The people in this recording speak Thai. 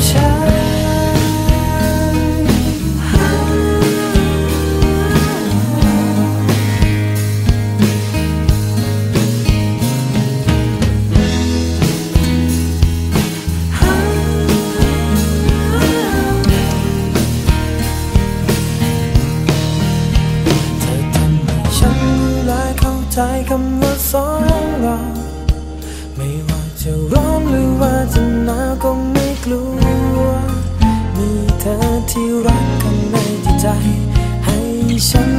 ให้ฉันรู้และเข้าใจคำว่าสองเรา ไม่ว่าจะร้อนหรือว่าจะหนาวก็ไม่ ที่รักข้างในจิตใจ ให้ฉัน